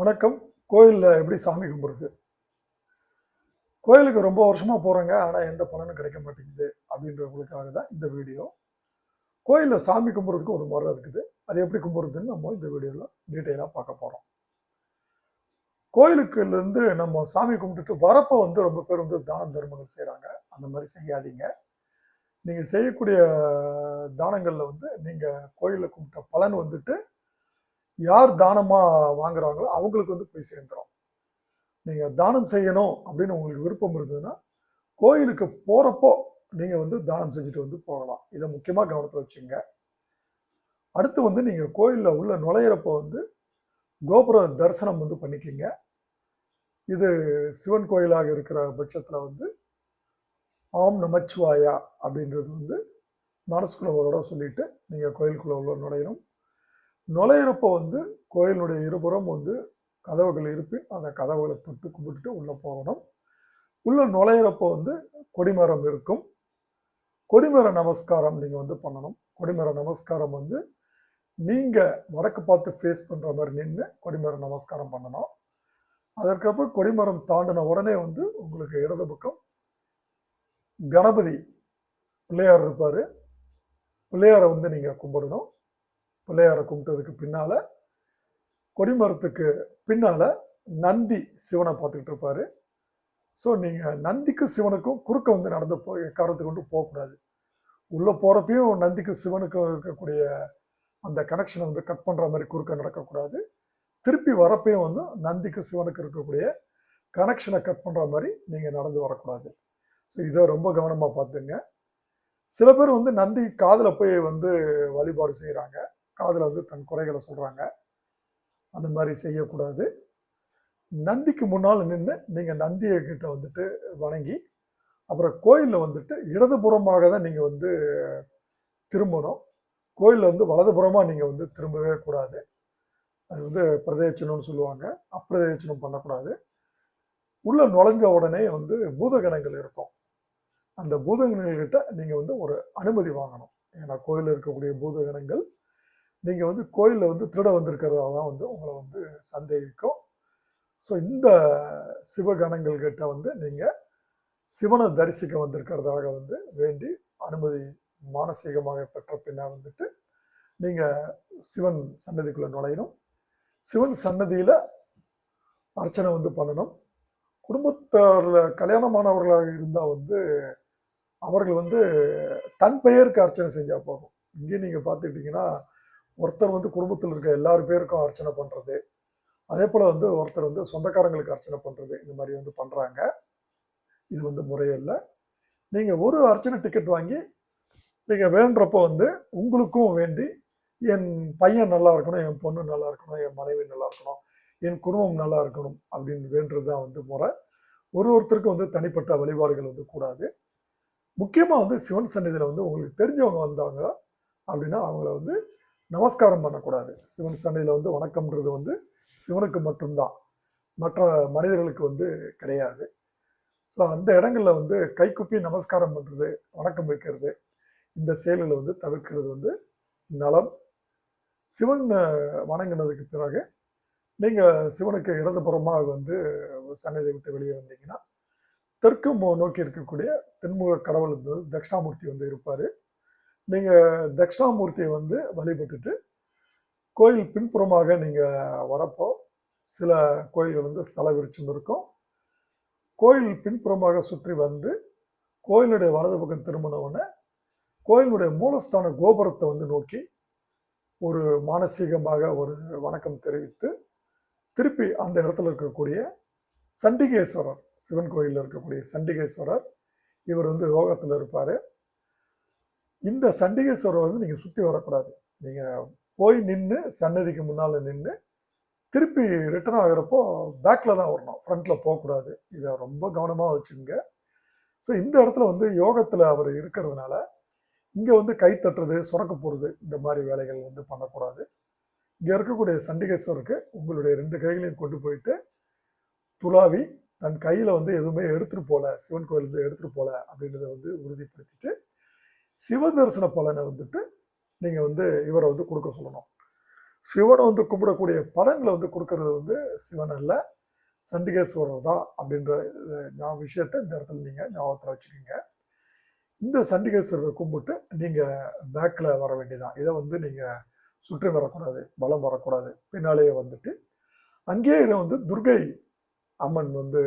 வணக்கம். கோயிலில் எப்படி சாமி கும்பிடுறது கோயிலுக்கு ரொம்ப வருஷமாக போகிறேங்க ஆனால் எந்த பலனும் கிடைக்க மாட்டேங்குது அப்படின்றவங்களுக்காக தான் இந்த வீடியோ. கோயிலில் சாமி கும்பிட்றதுக்கு ஒரு முறை இருக்குது. அது எப்படி கும்பிட்றதுன்னு நம்ம இந்த வீடியோவில் டீட்டெயிலாக பார்க்க போகிறோம் கோயிலுக்குலேருந்து நம்ம சாமி கும்பிட்டுட்டு வரப்போ வந்து ரொம்ப பேர் வந்து தான தர்மங்கள் செய்கிறாங்க அந்த மாதிரி செய்யாதீங்க. நீங்கள் செய்யக்கூடிய தானங்களில் வந்து நீங்கள் கோயிலில் கும்பிட்ட பலன் வந்துட்டு யார் தானமாக வாங்குறாங்களோ அவங்களுக்கு வந்து போய் சேர்ந்துடும் நீங்கள் தானம் செய்யணும் அப்படின்னு உங்களுக்கு விருப்பம் இருந்ததுன்னா கோயிலுக்கு போகிறப்போ நீங்கள் வந்து தானம் செஞ்சுட்டு வந்து போகலாம். இதை முக்கியமாக கவனத்தில் வச்சுங்க. அடுத்து வந்து நீங்கள் கோயிலில் உள்ள நுழையிறப்போ வந்து கோபுர தரிசனம் வந்து பண்ணிக்கிங்க. இது சிவன் கோயிலாக இருக்கிற பட்சத்தில் வந்து ஆம் நமச்சிவாயா அப்படின்றது வந்து மனசுக்குள்ளவரோட சொல்லிட்டு நீங்கள் கோயிலுக்குள்ளே உள்ள நுழையணும். நுழையிறப்போ வந்து கோயிலுடைய இருபுறம் வந்து கதவுகள் இருப்பின் அந்த கதவுகளை தொட்டு கும்பிட்டுட்டு உள்ளே போகணும். உள்ளே நுழையிறப்போ வந்து கொடிமரம் இருக்கும். கொடிமர நமஸ்காரம் நீங்கள் வந்து பண்ணணும். கொடிமர நமஸ்காரம் வந்து நீங்கள் வடக்கு பார்த்து ஃபேஸ் பண்ணுற மாதிரி நின்று கொடிமர நமஸ்காரம் பண்ணணும். அதற்கப்புறம் கொடிமரம் தாண்டின உடனே வந்து உங்களுக்கு இடது பக்கம் கணபதி பிள்ளையார் இருப்பார். பிள்ளையாரை வந்து நீங்கள் கும்பிடணும். பிள்ளையாரை கும்பிட்டதுக்கு பின்னால் கொடிமரத்துக்கு பின்னால் நந்தி சிவனை பார்த்துக்கிட்டு இருப்பார். ஸோ நீங்கள் நந்திக்கும் சிவனுக்கும் குறுக்க வந்து நடந்து போய் காரத்துக்கு கொண்டு போகக்கூடாது. உள்ளே போகிறப்பையும் நந்திக்கும் சிவனுக்கும் இருக்கக்கூடிய அந்த கனெக்ஷனை வந்து கட் பண்ணுற மாதிரி குறுக்க நடக்கக்கூடாது. திருப்பி வரப்பையும் வந்து நந்திக்கும் சிவனுக்கு இருக்கக்கூடிய கனெக்ஷனை கட் பண்ணுற மாதிரி நீங்கள் நடந்து வரக்கூடாது. ஸோ இதை ரொம்ப கவனமாக பார்த்துங்க. சில பேர் வந்து நந்தி காதில் போய் வந்து வழிபாடு செய்கிறாங்க காதில் வந்து தன் குறைகளை சொல்கிறாங்க அந்த மாதிரி செய்யக்கூடாது. நந்திக்கு முன்னால் நின்று நீங்கள் நந்தியை கிட்ட வந்துட்டு வணங்கி அப்புறம் கோயிலில் வந்துட்டு இடதுபுறமாக தான் நீங்கள் வந்து திரும்பணும். கோயிலில் வந்து வலதுபுறமாக நீங்கள் வந்து திரும்பவே கூடாது. அது வந்து பிரதேச்சனம்னு சொல்லுவாங்க. அப்பிரதேச்சனம் பண்ணக்கூடாது. உள்ளே நுழைஞ்ச உடனே வந்து பூதகணங்கள் இருக்கும். அந்த பூதகணங்கள்கிட்ட நீங்கள் வந்து ஒரு அனுமதி வாங்கணும். ஏன்னா கோயிலில் இருக்கக்கூடிய பூதகணங்கள் நீங்கள் வந்து கோயிலில் வந்து திருட வந்திருக்கிறதா தான் வந்து உங்களை வந்து சந்தேகிக்கும். ஸோ இந்த சிவகணங்கள் கிட்ட வந்து நீங்கள் சிவனை தரிசிக்க வந்திருக்கிறதாக வந்து வேண்டி அனுமதி மானசீகமாக பெற்ற பின்னா வந்துட்டு நீங்கள் சிவன் சன்னதிக்குள்ளே நுழையணும். சிவன் சன்னதியில் அர்ச்சனை வந்து பண்ணணும். குடும்பத்தில் கல்யாணமானவர்களாக இருந்தால் வந்து அவர்கள் வந்து தன் பெயருக்கு அர்ச்சனை செஞ்சால் போதும். இங்கே நீங்கள் பார்த்துக்கிட்டிங்கன்னா ஒருத்தர் வந்து குடும்பத்தில் இருக்க எல்லார் பேருக்கும் அர்ச்சனை பண்ணுறது அதே போல் வந்து ஒருத்தர் வந்து சொந்தக்காரங்களுக்கு அர்ச்சனை பண்ணுறது இந்த மாதிரி வந்து பண்ணுறாங்க இது வந்து முறையே இல்லை நீங்கள் ஒரு அர்ச்சனை டிக்கெட் வாங்கி நீங்கள் வேண்டுறப்போ வந்து உங்களுக்கும் வேண்டி என் பையன் நல்லா இருக்கணும் என் பொண்ணு நல்லா இருக்கணும் என் மனைவி நல்லா இருக்கணும் என் குடும்பம் நல்லா இருக்கணும் அப்படின்னு வேண்டுறது தான் வந்து முறை. ஒரு ஒருத்தருக்கும் வந்து தனிப்பட்ட வழிபாடுகள் வந்து கூடாது. முக்கியமாக வந்து சிவன் சந்நிதியில் வந்து உங்களுக்கு தெரிஞ்சவங்க வந்தாங்களா அப்படின்னா அவங்கள வந்து நமஸ்காரம் பண்ணக்கூடாது. சிவன் சந்நிதியில் வந்து வணக்கம்ன்றது வந்து சிவனுக்கு மட்டும்தான். மற்ற மனிதர்களுக்கு வந்து கிடையாது. ஸோ அந்த இடங்களில் வந்து கைக்குப்பி நமஸ்காரம் பண்ணுறது வணக்கம் வைக்கிறது இந்த செயல்களை வந்து தவிர்க்கிறது வந்து நலம். சிவன் வணங்கினதுக்கு பிறகு நீங்கள் சிவனுக்கு இடதுபுறமாக வந்து சன்னதியை விட்டு வெளியே வந்தீங்கன்னா தெற்கு நோக்கி இருக்கக்கூடிய தென்முக கடவுள் வந்து தட்சிணாமூர்த்தி வந்து இருப்பார். நீங்கள் தட்சிணாமூர்த்தியை வந்து வழிபட்டுட்டு கோயில் பின்புறமாக நீங்கள் வரப்போ சில கோயில்கள் வந்து ஸ்தல விருட்சம் இருக்கும். கோயில் பின்புறமாக சுற்றி வந்து கோயிலுடைய வலது பக்கம் திரும்பினவுடனே கோயிலுடைய மூலஸ்தான கோபுரத்தை வந்து நோக்கி ஒரு மானசீகமாக ஒரு வணக்கம் தெரிவித்து திருப்பி அந்த இடத்துல இருக்கக்கூடிய சண்டிகேஸ்வரர் சிவன் கோயிலில் இருக்கக்கூடிய சண்டிகேஸ்வரர் இவர் வந்து யோகத்தில் இருப்பார். இந்த சண்டிகேஸ்வரர் வந்து நீங்கள் சுற்றி வரக்கூடாது. நீங்கள் போய் நின்று சன்னதிக்கு முன்னால் நின்று திருப்பி ரிட்டர்ன் ஆகிறப்போ பேக்கில் தான் வரணும். ஃப்ரண்ட்டில் போகக்கூடாது. இதை ரொம்ப கவனமாக வச்சுங்க ஸோ இந்த இடத்துல வந்து யோகத்தில் அவர் இருக்கிறதுனால இங்கே வந்து கை தட்டுறது சுரக்க போகிறது இந்த மாதிரி வேலைகள் வந்து பண்ணக்கூடாது. இங்கே இருக்கக்கூடிய சண்டிகேஸ்வருக்கு உங்களுடைய ரெண்டு கைகளையும் கொண்டு போயிட்டு துளாவி தன் கையில் வந்து எதுவுமே எடுத்துகிட்டு போகல சிவன் கோயிலேருந்து எடுத்துகிட்டு போகல அப்படின்றத வந்து உறுதிப்படுத்திட்டு சிவ தரிசன பலனை வந்துட்டு நீங்கள் வந்து இவரை வந்து கொடுக்க சொல்லணும். சிவனை வந்து கும்பிடக்கூடிய பலன்களை வந்து கொடுக்கறது வந்து சிவன் அல்ல. சண்டிகேஸ்வரர் தான் அப்படின்ற நான் விஷயத்தை இந்த இடத்துல நீங்கள் ஞாபகத்தில் வச்சுக்கோங்க. இந்த சண்டிகேஸ்வரரை கும்பிட்டு நீங்கள் பேக்கில் வர வேண்டியதான் இதை வந்து நீங்கள் சுற்றி வரக்கூடாது பலம் வரக்கூடாது. பின்னாலேயே வந்துட்டு அங்கேயே வந்து துர்கை அம்மன் வந்து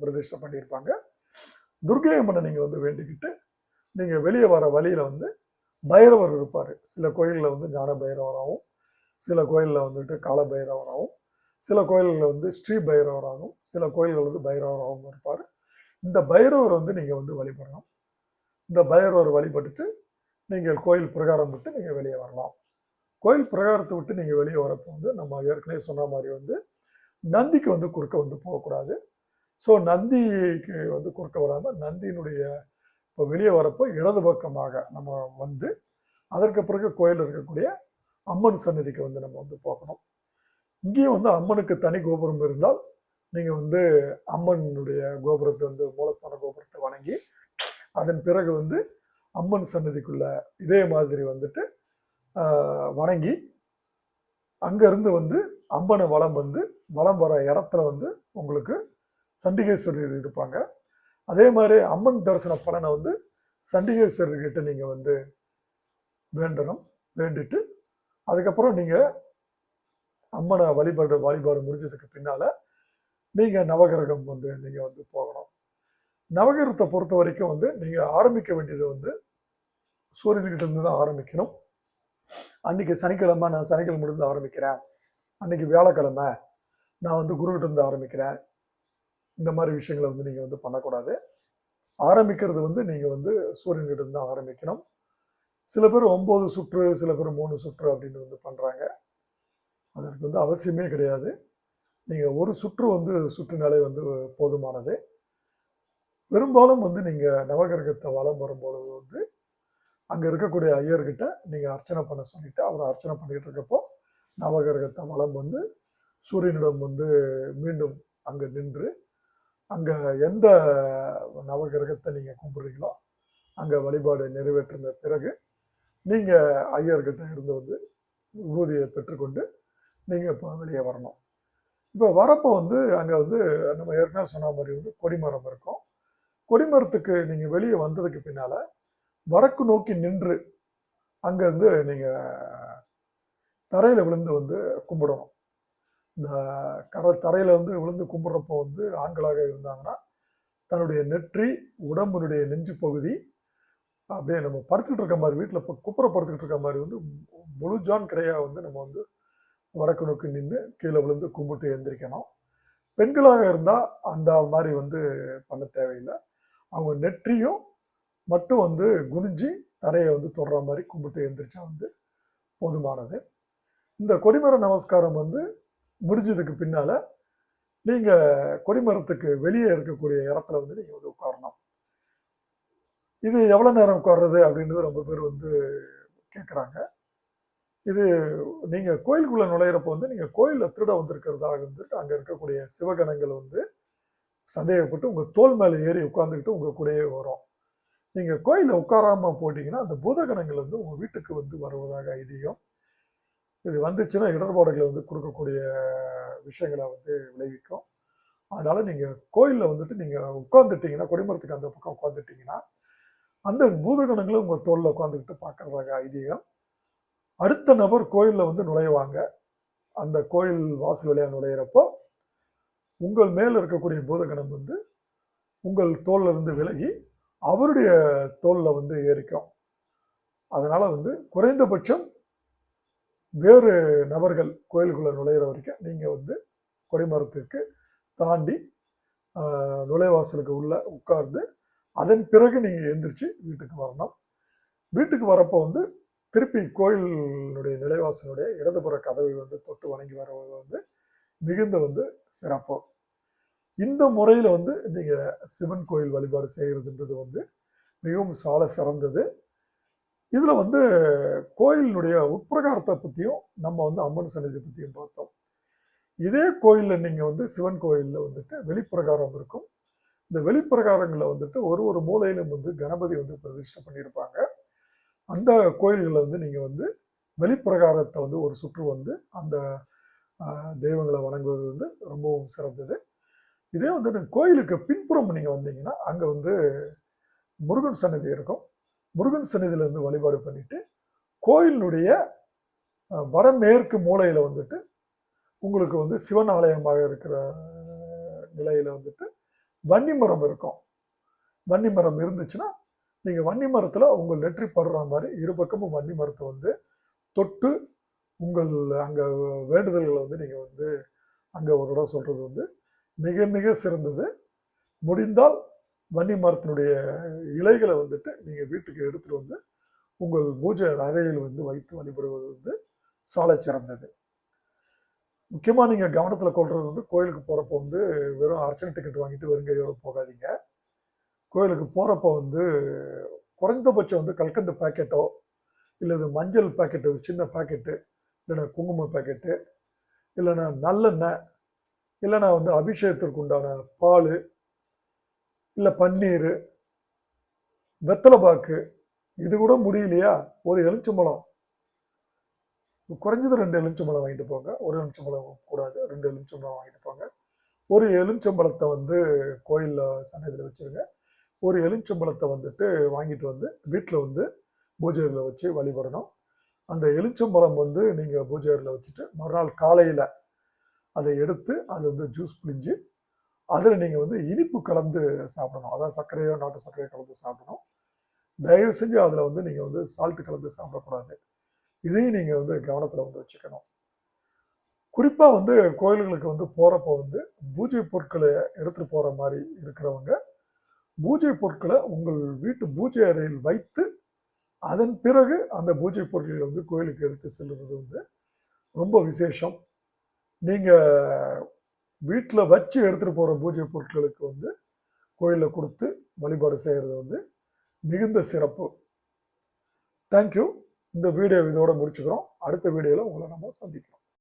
பிரதிஷ்டை பண்ணியிருப்பாங்க. துர்கை அம்மனை நீங்கள் வந்து வேண்டிக்கிட்டு நீங்கள் வெளியே வர வழியில் வந்து பைரவர் இருப்பார். சில கோயிலில் வந்து ஞான பைரவராகவும் சில கோயிலில் வந்துட்டு கால பைரவராகவும் சில கோயில்களில் வந்து ஸ்ரீ பைரவராகவும் சில கோயில்கள் வந்து பைரவராகவும் இருப்பார். இந்த பைரவர் வந்து நீங்கள் வந்து வழிபடணும் இந்த பைரவர் வழிபட்டுட்டு நீங்கள் கோயில் பிரகாரம் விட்டு நீங்கள் வெளியே வரலாம். கோயில் பிரகாரத்தை விட்டு நீங்கள் வெளியே வரப்போ வந்து நம்ம ஏற்கனவே சொன்ன மாதிரி வந்து நந்திக்கு வந்து குறுக்க வந்து போகக்கூடாது. ஸோ நந்திக்கு வந்து குறுக்க வராமல் நந்தியினுடைய இப்போ வெளியே வரப்போ இடது பக்கமாக நம்ம வந்து அதற்கு பிறகு கோயில் இருக்கக்கூடிய அம்மன் சன்னதிக்கு வந்து நம்ம வந்து போகணும். இங்கேயும் வந்து அம்மனுக்கு தனி கோபுரம் இருந்தால் நீங்கள் வந்து அம்மனுடைய கோபுரத்தை வந்து மூலஸ்தான கோபுரத்தை வணங்கி அதன் பிறகு வந்து அம்மன் சன்னதிக்குள்ள இதே மாதிரி வந்துட்டு வணங்கி அங்கேருந்து வந்து அம்மனை வளம் வந்து வலம் வர இடத்துல வந்து உங்களுக்கு சண்டிகேஸ்வரர் இருப்பாங்க. அதே மாதிரி அம்மன் தரிசன பலனை வந்து சண்டிகேஸ்வரர்கிட்ட நீங்கள் வந்து வேண்டணும் வேண்டிட்டு அதுக்கப்புறம் நீங்கள் அம்மனை வழிபாடு வழிபாடு முடிஞ்சதுக்கு பின்னால் நீங்கள் நவகிரகம் வந்து நீங்கள் வந்து போகணும். நவகிரகத்தை பொறுத்த வரைக்கும் வந்து நீங்கள் ஆரம்பிக்க வேண்டியது வந்து சூரியன்கிட்ட இருந்து தான் ஆரம்பிக்கணும். அன்றைக்கி சனிக்கிழமை நான் சனிக்கிழமை இருந்து ஆரம்பிக்கிறேன். அன்றைக்கி வியாழக்கிழமை நான் வந்து குருக்கிட்ட இருந்து ஆரம்பிக்கிறேன். இந்த மாதிரி விஷயங்களை வந்து நீங்கள் வந்து பண்ணக்கூடாது. ஆரம்பிக்கிறது வந்து நீங்கள் வந்து சூரியன்கிட்ட இருந்து தான் ஆரம்பிக்கணும். சில பேர் ஒம்பது சுற்று சில பேர் மூணு சுற்று அப்படின்னு வந்து பண்ணுறாங்க அதற்கு வந்து அவசியமே கிடையாது. நீங்கள் ஒரு சுற்று வந்து சுற்றினாலே வந்து போதுமானது. பெரும்பாலும் வந்து நீங்கள் நவகிரகத்தை வலம் வரும்பொழுது வந்து அங்கே இருக்கக்கூடிய ஐயர்கிட்ட நீங்கள் அர்ச்சனை பண்ண சொல்லிட்டு அவர் அர்ச்சனை பண்ணிக்கிட்டு இருக்கப்போ நவகிரகத்தை வலம் வந்து சூரியனிடம் வந்து மீண்டும் அங்கே நின்று அங்கே எந்த நவகிரகத்தை நீங்கள் கும்பிட்றீங்களோ அங்கே வழிபாடு நிறைவேற்றின பிறகு நீங்கள் ஐயர்கிட்ட இருந்து வந்து விபூதியை பெற்றுக்கொண்டு நீங்கள் இப்போ வெளியே வரணும். இப்போ வரப்போ வந்து அங்கே வந்து நம்ம ஏற்கனவே சொன்ன மாதிரி வந்து கொடிமரம் இருக்கும். கொடிமரத்துக்கு நீங்கள் வெளியே வந்ததுக்கு பின்னால் வடக்கு நோக்கி நின்று அங்கேருந்து நீங்கள் தரையில் விழுந்து வந்து கும்பிடணும். இந்த கரை தரையில் வந்து விழுந்து கும்பிட்றப்போ வந்து ஆண்களாக இருந்தாங்கன்னா தன்னுடைய நெற்றி உடம்பினுடைய நெஞ்சு பகுதி அப்படியே நம்ம படுத்துக்கிட்டு இருக்க மாதிரி வீட்டில் இப்போ குப்புற படுத்துக்கிட்டு இருக்க மாதிரி வந்து முழு ஜான் வந்து நம்ம வந்து வடக்கு நோக்கி நின்று கீழே விழுந்து கும்பிட்டு எழுந்திரிக்கணும் பெண்களாக இருந்தால் அந்த மாதிரி வந்து பண்ண தேவையில்லை. அவங்க நெற்றியும் மட்டும் வந்து குனிஞ்சு தரையை வந்து தொடுற மாதிரி கும்பிட்டு எந்திரிச்சா வந்து போதுமானது. இந்த கொடிமர நமஸ்காரம் வந்து முடிஞ்சதுக்கு பின்னால் நீங்கள் கொடிமரத்துக்கு வெளியே இருக்கக்கூடிய இடத்துல வந்து நீங்கள் வந்து உட்காரணும். இது எவ்வளோ நேரம் உட்கார்றது அப்படின்றது ரொம்ப பேர் வந்து கேட்குறாங்க இது நீங்கள் கோயிலுக்குள்ளே நுழையிறப்போ வந்து நீங்கள் கோயிலில் திருட வந்திருக்கிறதாக வந்துட்டு அங்கே இருக்கக்கூடிய சிவகணங்கள் வந்து சந்தேகப்பட்டு உங்கள் தோல் மேலே ஏறி உட்காந்துக்கிட்டு உங்கள் கூடயே வரும். நீங்கள் கோயிலில் உட்காராமல் போட்டிங்கன்னா அந்த பூதகணங்கள் வந்து உங்கள் வீட்டுக்கு வந்து வருவதாக ஐதீகம். இது வந்துச்சுன்னா இடர்பாடுகளை வந்து கொடுக்கக்கூடிய விஷயங்களை வந்து விளைவிக்கும். அதனால் நீங்கள் கோயிலில் வந்துட்டு நீங்கள் உட்காந்துட்டிங்கன்னா கொடிமரத்துக்கு அந்த பக்கம் உட்காந்துட்டிங்கன்னா அந்த பூதகணங்களும் உங்கள் தோளில் உட்காந்துக்கிட்டு பார்க்குறதாக ஐதீகம். அடுத்த நபர் கோயிலில் வந்து நுழைவாங்க. அந்த கோயில் வாசல் வழியாக நுழையிறப்போ உங்கள் மேலே இருக்கக்கூடிய பூதகணம் வந்து உங்கள் தோளில் இருந்து விலகி அவருடைய தோலில் வந்து ஏறிக்கும். அதனால் வந்து குறைந்தபட்சம் வேறு நபர்கள் கோயிலுக்குள்ளே நுழையிற வரைக்கும் நீங்கள் வந்து கொடிமரத்திற்கு தாண்டி நுழைவாசலுக்கு உள்ள உட்கார்ந்து அதன் பிறகு நீங்கள் எந்திரிச்சு வீட்டுக்கு வரணும். வீட்டுக்கு வரப்போ வந்து திருப்பி கோயிலினுடைய நிலைவாசலுடைய இடதுபுற கதவை வந்து தொட்டு வணங்கி வரவங்க வந்து மிகுந்த வந்து சிறப்பு. இந்த முறையில் வந்து நீங்கள் சிவன் கோயில் வழிபாடு செய்கிறதுன்றது வந்து மிகவும் சால சிறந்தது. இதில் வந்து கோயிலினுடைய உட்பிரகாரத்தை பற்றியும் நம்ம வந்து அம்மன் சன்னதி பற்றியும் பார்த்தோம். இதே கோயிலில் நீங்கள் வந்து சிவன் கோயிலில் வந்துட்டு வெளிப்பிரகாரம் இருக்கும். இந்த வெளிப்பிரகாரங்களில் வந்துட்டு ஒரு ஒரு மூலையிலும் வந்து கணபதி வந்து பிரதிஷ்டை பண்ணியிருப்பாங்க. அந்த கோயில்களில் வந்து நீங்கள் வந்து வெளிப்பிரகாரத்தை வந்து ஒரு சுற்று வந்து அந்த தெய்வங்களை வணங்குவது வந்து ரொம்பவும் சிறந்தது. இதே வந்து கோயிலுக்கு பின்புறம் நீங்கள் வந்தீங்கன்னா அங்கே வந்து முருகன் சன்னதி இருக்கும். முருகன் சன்னதியிலிருந்து வழிபாடு பண்ணிட்டு கோயிலினுடைய வடமேற்கு மூலையில் வந்துட்டு உங்களுக்கு வந்து சிவன் ஆலயமாக இருக்கிற நிலையில் வந்துட்டு வன்னி மரம் இருக்கும். வன்னி மரம் இருந்துச்சுன்னா நீங்கள் வன்னி மரத்தில் உங்கள் நெற்றி படுற மாதிரி இரு பக்கமும் வன்னி மரத்தை வந்து தொட்டு உங்கள் அங்கே வேண்டுதல்களை வந்து நீங்கள் வந்து அங்கே ஒரு இடம் சொல்கிறது வந்து மிக மிக சிறந்தது. முடிந்தால் வன்னி மரத்தினுடைய இலைகளை வந்துட்டு நீங்கள் வீட்டுக்கு எடுத்துகிட்டு வந்து உங்கள் பூஜை அறையில் வந்து வைத்து வழிபடுவது வந்து சாலை சிறந்தது. முக்கியமாக நீங்கள் கவனத்தில் கொள்வது வந்து கோயிலுக்கு போகிறப்போ வந்து வெறும் அர்ச்சனை டிக்கெட் வாங்கிட்டு வெறுங்கையோடு போகாதீங்க. கோயிலுக்கு போகிறப்போ வந்து குறைந்தபட்சம் வந்து கல்கண்டு பாக்கெட்டோ இல்லை இது மஞ்சள் பாக்கெட்டு சின்ன பாக்கெட்டு இல்லைன்னா குங்கும பாக்கெட்டு இல்லைன்னா நல்லெண்ணெய் இல்லைன்னா வந்து அபிஷேகத்திற்கு உண்டான பால் இல்லை பன்னீர் வெத்தலை பாக்கு இது கூட முடியலையா? ஒரு எலுமிச்சம்பழம். குறைஞ்சது ரெண்டு எலுமிச்சம்பழம் வாங்கிட்டு போங்க. ஒரு எலுமிச்சம்பழம் கூடாது ரெண்டு எலுமிச்சம்பழம் வாங்கிட்டு போங்க. ஒரு எலுமிச்சம்பழத்தை வந்து கோயிலில் சன்னதியில் வச்சுருங்க. ஒரு எலுமிச்சம்பழத்தை வந்துட்டு வாங்கிட்டு வந்து வீட்டில் வந்து பூஜையில் வச்சு வழிபடணும். அந்த எலுமிச்சம்பழம் வந்து நீங்கள் பூஜையில் வச்சுட்டு மறுநாள் காலையில் அதை எடுத்து அதை வந்து ஜூஸ் பிழிஞ்சு அதில் நீங்கள் வந்து இனிப்பு கலந்து சாப்பிடணும். அதாவது சர்க்கரையோ நாட்டு சர்க்கரையோ கலந்து சாப்பிடணும். தயவு செஞ்சு அதில் வந்து நீங்கள் வந்து சால்ட்டு கலந்து சாப்பிடக்கூடாது. இதையும் நீங்கள் வந்து கவனத்தில் வந்து வச்சுக்கணும். குறிப்பாக வந்து கோயில்களுக்கு வந்து போகிறப்போ வந்து பூஜை பொருட்களை எடுத்துகிட்டு போகிற மாதிரி இருக்கிறவங்க பூஜை பொருட்களை உங்கள் வீட்டு பூஜை அறையில் வைத்து அதன் பிறகு அந்த பூஜை பொருட்களை வந்து கோயிலுக்கு எடுத்து செல்வது வந்து ரொம்ப விசேஷம். நீங்கள் வீட்டில் வச்சு எடுத்துகிட்டு போகிற பூஜை பொருட்களுக்கு வந்து கோயிலில் கொடுத்து வழிபாடு செய்கிறது வந்து மிகுந்த சிறப்பு. தேங்க்யூ இந்த வீடியோ இதோடு முடிச்சுக்கிறோம். அடுத்த வீடியோவில் உங்களை நம்ம சந்திக்கிறோம்.